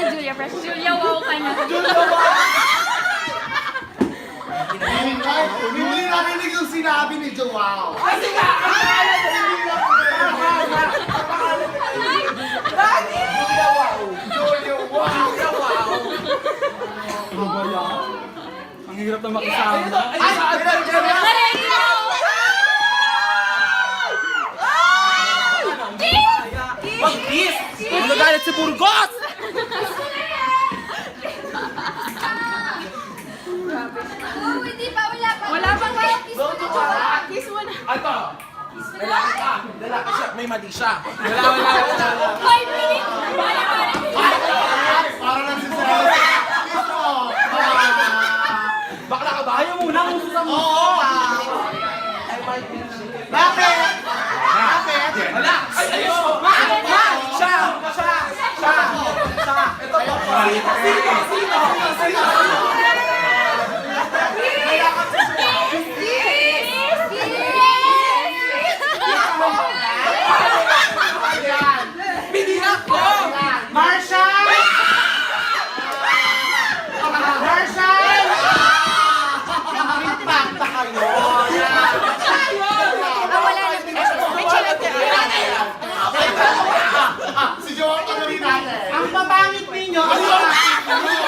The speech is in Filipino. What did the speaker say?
Wow. Hindi na Julia Fresh. Julia Wow ka na. Hindi narinig yung sinabi ni Joao. Kasi nga, ang pangalan na Dati! Julia Wow. Joyo, wow! Ano ba yan? Ang hirap na makisama. Ay, ganun. Correct now! Wag kiss! Huwag nagalit si Burgos! Hindi pa. Wala pa. Wala pang kayo. Kiss mo na, Jowa. Kiss mo na. Ito! Lalaki ka! Lalaki siya! May mali siya! Wala, wala, wala. Five minutes. Wala, wala. Para lang si mo. Bakla ka ba? Ayaw mo na kung sa Oo. Bakit? Bakit? Wala! Ay, ayaw Ang papangit 娘。哎呀！哎呀